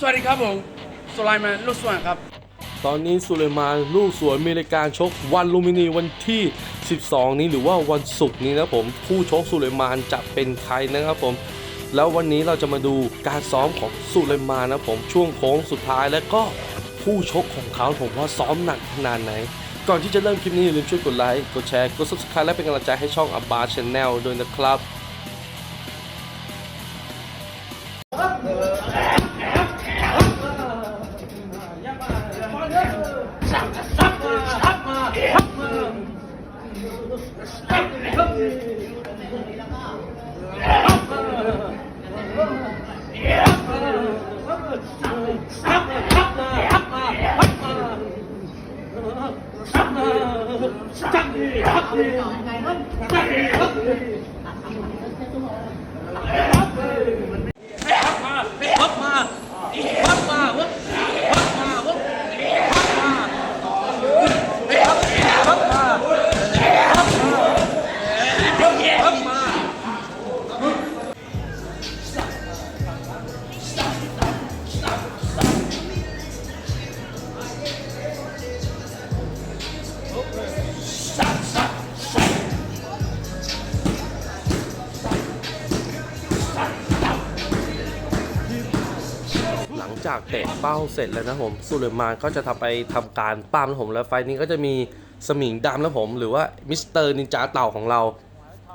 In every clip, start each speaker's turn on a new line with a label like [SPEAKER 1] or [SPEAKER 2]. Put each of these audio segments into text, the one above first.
[SPEAKER 1] สวัสดีครับผมสุไลมานลูกสวนครับ
[SPEAKER 2] ตอนนี้สุเลมานลูกสวนมีรายการชกวันลูมินีวันที่ 12 นี้หรือว่าวันศุกร์นี้นะผมผู้ชกสุเลมานจะเป็นใครนะครับผม แล้ววันนี้เราจะมาดูการซ้อมของสุเลมานนะผมช่วงโค้งสุดท้ายและก็ผู้ชกของเขาผมว่าซ้อมหนักขนาดไหน ก่อนที่จะเริ่มคลิปนี้อย่าลืมช่วยกดไลค์กดแชร์กด subscribe และเป็นกำลังใจให้ช่องอับบาชแนลด้วยนะครับ หลัง จากเตะเป้าเสร็จแล้วนะผมสุเลมานก็จะทำไปทำการปั้มนะผมแล้วไฟนี้ก็จะมีสมิงดำนะผม หรือว่ามิสเตอร์นินจาเต่าของเรา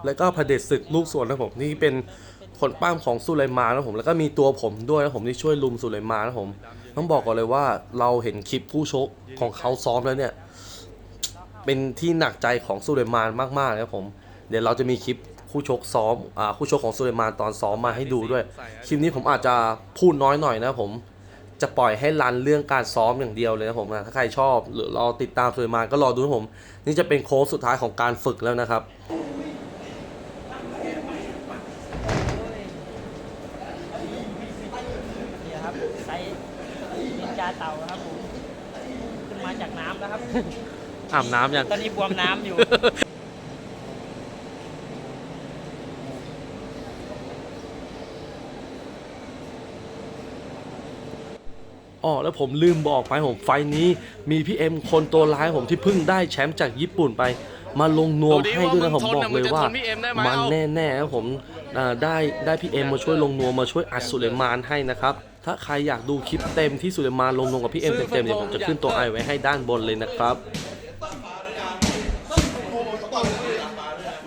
[SPEAKER 2] แล้วก็พระเดชศึกลูกสวนนะผมนี่เป็นคนปั้มของสุเลมานนะผมแล้วก็มีตัวผมด้วยนะผมที่ช่วยลุมสุเลมานนะผมต้องบอกก่อนเลยว่าเราเห็นคลิปผู้ชกของเขาซ้อมแล้วเนี่ยเป็นที่หนักใจของสุเลมานมากๆนะครับผม เดี๋ยวเราจะมีคลิปคู่ชกซ้อมอ่าคู่ชกของสุเลมานตอนซ้อมมาให้ดูด้วย คลิปนี้ผมอาจจะพูดน้อยหน่อยนะผม จะปล่อยให้รันเรื่องการซ้อมอย่างเดียวเลยนะผมนะถ้าใครชอบหรือรอติดตามสุเลมานก็รอดูนะผม นี่จะเป็นโค้งสุดท้ายของการฝึกแล้วนะครับ
[SPEAKER 3] นี่ครับไซส์นินจาเต่าครับผมขึ้นมาจากน้ำแล้วครับ
[SPEAKER 2] อาบน้ำยัง
[SPEAKER 3] ตอนนี้บวมน้ำอยู่
[SPEAKER 2] อ๋อแล้วผมลืมบอกไปผมไฟล์นี้ มีพี่เอ็มคนตัวร้ายผมที่เพิ่งได้แชมป์จากญี่ปุ่นไป มาลงนวมให้ด้วยนะผมบอกเลยว่า มันแน่ๆครับผมอ่าได้ได้พี่เอ็มมาช่วยลงนวมมาช่วยอัดสุเลมานให้นะครับถ้าใครอยากดูคลิปเต็มที่สุเลมานลงนวมกับพี่เอ็มเต็มๆเดี๋ยวผมจะขึ้นตัวไอไว้ให้ด้านบนเลยนะครับ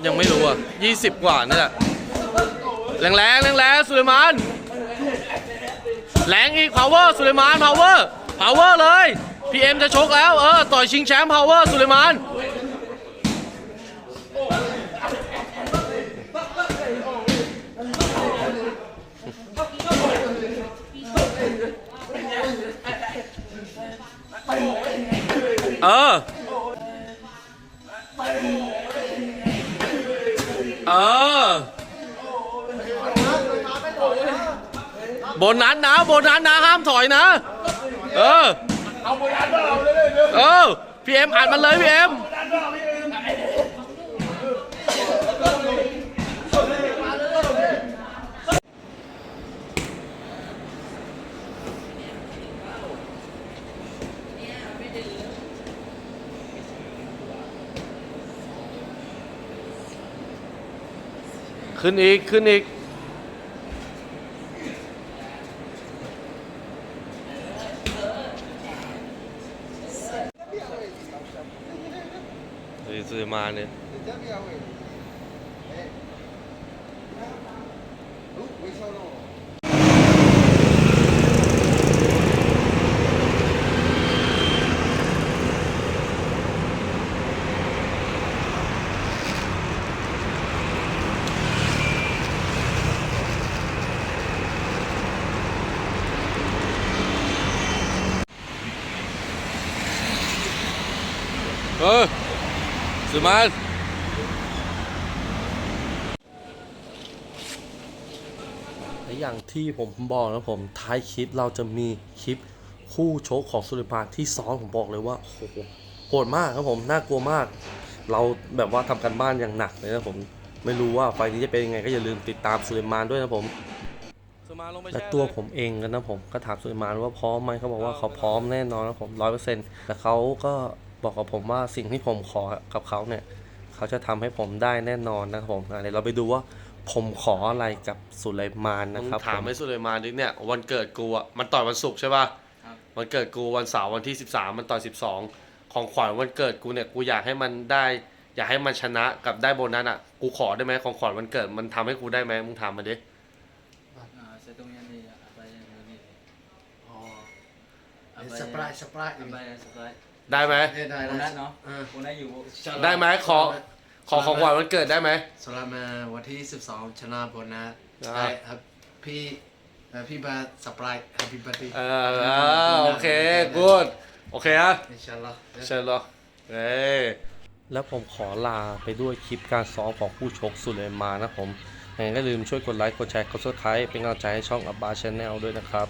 [SPEAKER 2] ยังไม่รู้อะ 20 กว่านี่แหละแรงแรงแรงแรงๆสุเลมาน แรงอีก power สุเลมาน power power เลยพีเอ็มจะชกแล้ว เออ ต่อยชิงแชมป์ power สุเลมานเออ เออ โบนัสนนะโบนัสนนะห้ามถอยนะ เออ เอาโบนัสเราเลยเออ พีเอ็มอัดมันเลยพีเอ็มขึ้นอีก ขึ้นอีก เฮ้ยซื้ อมาเนี่ยเออซื้อมาและอย่างที่ผมบอกนะผมท้ายคลิปเราจะมีคลิปคู่ชกของสุริพานที่ซ้อมผมบอกเลยว่าโหโหดมากครับผมน่ากลัวมาก เราแบบว่าทำกันบ้านอย่างหนักเลยนะผมไม่รู้ว่าไฟล์นี้จะเป็นยังไงก็อย่าลืมติดตามสุริมานด้วยนะผมสและตัวผมเองกันนะผมก็ถามสุเลมานว่าพร้อมไหมเขาบอกว่าเขาพร้อมแน่นอนนะผมร้อยเปอร์เซ็นต์แต่เขาก็ บอกกับผมว่าสิ่งที่ผมขอกับเขาเนี่ย เขาจะทำให้ผมได้แน่นอนนะครับผมอะเดี๋ยวเราไปดูว่าผมขออะไรกับสุเลมานนะครับ
[SPEAKER 4] ถามให้สุเลมานดิเนี่ยวันเกิดกูอะมันต่อยวันศุกร์ใช่ป่ะ
[SPEAKER 1] ครับ
[SPEAKER 4] วันเกิดกูวันเสาร์วันที่ 13 มันต่อย 12 ของขวัญวันเกิดกูเนี่ยกูอยากให้มันได้ อยากให้มันชนะกับได้โบนัสอะกูขอได้ไหมของขวัญวันเกิดมันทำให้กูได้ไหมมึงถามมาดิ
[SPEAKER 5] Ah, saya tunggu yang ni apa yang ni.
[SPEAKER 6] Oh.
[SPEAKER 5] Apa
[SPEAKER 6] Eh, surprise, surprise.
[SPEAKER 5] Apa yang surprise?
[SPEAKER 4] ได้ไหม
[SPEAKER 6] Eh, dah,
[SPEAKER 5] Bonus
[SPEAKER 6] dah.
[SPEAKER 5] เนาะ
[SPEAKER 6] Ah.
[SPEAKER 5] โบนัสอยู่
[SPEAKER 4] ได้ไหมขอขอของขวัญวันเกิดได้ไหม
[SPEAKER 6] Selama วันที่ 12ชนะโบนัส
[SPEAKER 4] อ่า
[SPEAKER 6] ได้ครับพี่เอ่อพี่บาสปรายแฮปปี้บัตตี้
[SPEAKER 4] เออเออโอเคกูดโอเคอะ
[SPEAKER 6] อินชาอัลลอฮ์
[SPEAKER 4] เชิญเลยเอ้ย
[SPEAKER 2] แล้วผมขอลาไปด้วยคลิปการซ้อมของผู้ชกสุเลมานนะผมยังไงก็อย่าลืมช่วยกดไลค์ กดแชร์ กดซับสไครป์เป็นกำลังใจให้ช่องอับบาชแนลด้วยนะครับ